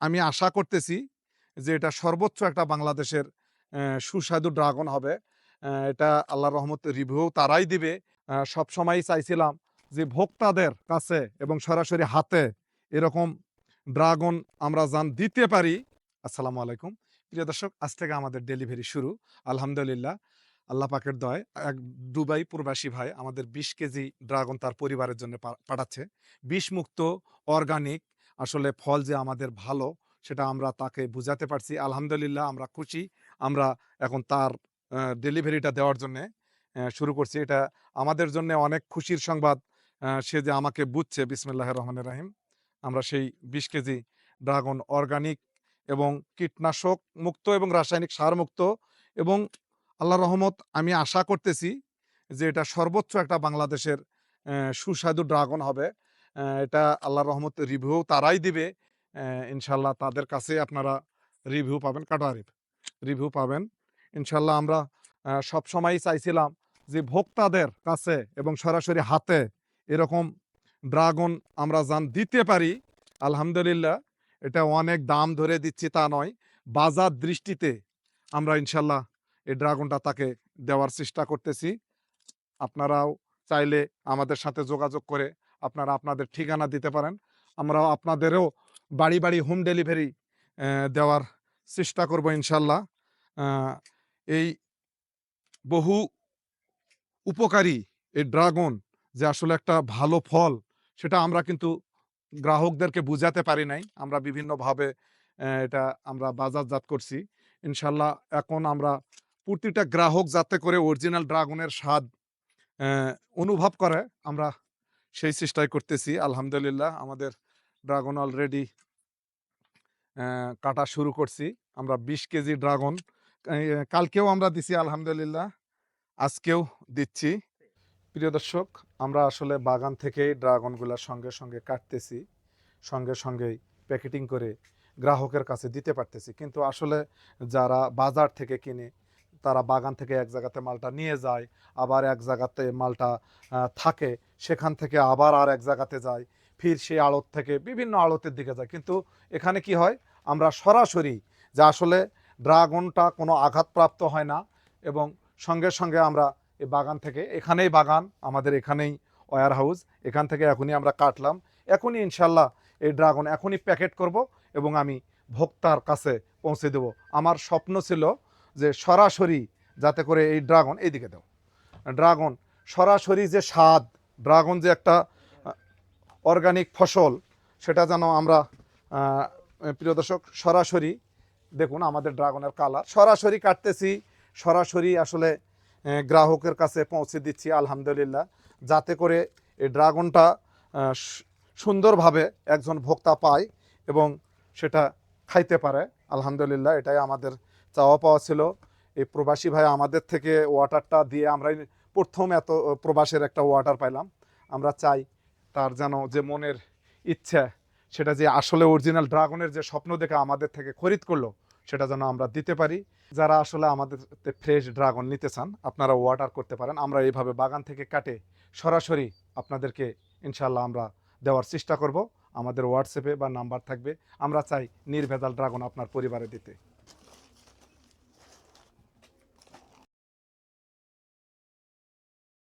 আমি আশা করতেছি যে এটা সর্বোচ্চ একটা বাংলাদেশের সুস্বাদু ড্রাগন হবে। এটা আল্লাহ রহমত রিভিউ তারাই দিবে। সব সময় চাইছিলাম যে ভোক্তাদের কাছে এবং সরাসরি হাতে এরকম ড্রাগন আমরা যান দিতে পারি। আসসালামু আলাইকুম। প্রিয় দর্শক, আজ থেকে আমাদের ডেলিভারি শুরু। আলহামদুলিল্লাহ, আল্লাহ পাকের দয় এক দুবাই প্রবাসী ভাই আমাদের বিশ কেজি ড্রাগন তার পরিবারের জন্য পাঠাচ্ছে। বিষ মুক্ত অর্গানিক আসলে ফল যে আমাদের ভালো, সেটা আমরা তাকে বুঝাতে পারছি। আলহামদুলিল্লাহ আমরা খুশি। আমরা এখন তার ডেলিভারিটা দেওয়ার জন্যে শুরু করছি। এটা আমাদের জন্য অনেক খুশির সংবাদ। সে যে আমাকে বুঝছে বিসমিল্লাহ রহমান রাহিম। আমরা সেই বিশ কেজি ড্রাগন অর্গানিক এবং কীটনাশক মুক্ত এবং রাসায়নিক সার মুক্ত এবং আল্লাহ রহমত, আমি আশা করতেছি যে এটা সর্বোচ্চ একটা বাংলাদেশের সুস্বাদু ড্রাগন হবে। এটা আল্লাহ রহমত রিভিউ তারাই দিবে। ইনশাল্লাহ তাদের কাছে আপনারা রিভিউ পাবেন। কাটারিভ রিভিউ পাবেন। ইনশাল্লাহ আমরা সব সময় চাইছিলাম যে ভোক্তাদের কাছে এবং সরাসরি হাতে এরকম ড্রাগন আমরা যান দিতে পারি, আলহামদুলিল্লাহ। এটা অনেক দাম ধরে দিচ্ছি তা নয়। বাজার দৃষ্টিতে আমরা ইনশাল্লাহ এই ড্রাগনটা তাকে দেওয়ার চেষ্টা করতেছি। আপনারাও চাইলে আমাদের সাথে যোগাযোগ করে আপনারা আপনাদের ঠিকানা দিতে পারেন। আমরাও আপনাদেরও বাড়ি বাড়ি হোম ডেলিভারি দেওয়ার চেষ্টা করব ইনশাল্লাহ। এই বহু উপকারী এই ড্রাগন যে আসলে একটা ভালো ফল, সেটা আমরা কিন্তু গ্রাহকদেরকে বুঝাতে পারি নাই। আমরা বিভিন্নভাবে এটা আমরা বাজারজাত করছি। ইনশাল্লাহ এখন আমরা প্রতিটা গ্রাহক যাতে করে অরিজিনাল ড্রাগনের স্বাদ অনুভব করে, আমরা সেই চেষ্টাই করতেছি। আলহামদুলিল্লাহ আমাদের ড্রাগন অলরেডি কাটা শুরু করছি। আমরা বিশ কেজি ড্রাগন কালকেও আমরা দিছি আলহামদুলিল্লাহ, আজকেও দিচ্ছি। প্রিয় দর্শক, আমরা আসলে বাগান থেকেই ড্রাগনগুলা সঙ্গে সঙ্গে কাটতেছি, সঙ্গে সঙ্গেই প্যাকেটিং করে গ্রাহকের কাছে দিতে পারতেছি। কিন্তু আসলে যারা বাজার থেকে কিনে তারা বাগান থেকে এক জায়গাতে মালটা নিয়ে যায়, আবার এক জায়গাতে মালটা থাকে, সেখান থেকে আবার আর এক জায়গাতে যায়, ফির সেই আড়ত থেকে বিভিন্ন আড়তের দিকে যায়। কিন্তু এখানে কি হয়? আমরা সরাসরি যে আসলে ড্রাগনটা কোনো আঘাতপ্রাপ্ত হয় না এবং সঙ্গে সঙ্গে আমরা এই বাগান থেকে, এখানেই বাগান, আমাদের এখানেই ওয়ার হাউস, এখান থেকে এখনই আমরা কাটলাম। এখনই ইনশাল্লাহ এই ড্রাগন এখনই প্যাকেট করব এবং আমি ভোক্তার কাছে পৌঁছে দেব। আমার স্বপ্ন ছিল যে সরাসরি, যাতে করে এই ড্রাগন এইদিকে দাও। ড্রাগন, সরাসরি যে স্বাদ, ড্রাগন যে একটা অর্গানিক ফসল, সেটা যেন আমরা প্রিয় দর্শক, সরাসরি, দেখুন আমাদের ড্রাগনের কালার সরাসরি কাটতেছি, সরাসরি আসলে গ্রাহকের কাছে পৌঁছে দিচ্ছি, আলহামদুলিল্লাহ। যাতে করে এই ড্রাগনটা সুন্দরভাবে একজন ভোক্তা পায় এবং সেটা খাইতে পারে। আলহামদুলিল্লাহ, এটাই আমাদের চাওয়া পাওয়া ছিল। এই প্রবাসী ভাই আমাদের থেকে ওয়াটারটা দিয়ে আমরাই প্রথম এত প্রবাসের একটা ওয়াটার পাইলাম। আমরা চাই তার যেন যে মনের ইচ্ছা, সেটা যে আসলে অরিজিনাল ড্রাগনের যে স্বপ্ন দেখে আমাদের থেকে খরিদ করল, সেটা যেন আমরা দিতে পারি। যারা আসলে আমাদের ফ্রেশ ড্রাগন নিতে চান, আপনারা ওয়াটার করতে পারেন। আমরা এইভাবে বাগান থেকে কাটে সরাসরি আপনাদেরকে ইনশাল্লাহ আমরা দেওয়ার চেষ্টা করব। আমাদের হোয়াটসঅ্যাপে বা নাম্বার থাকবে। আমরা চাই নির্ভেজাল ড্রাগন আপনার পরিবারে দিতে।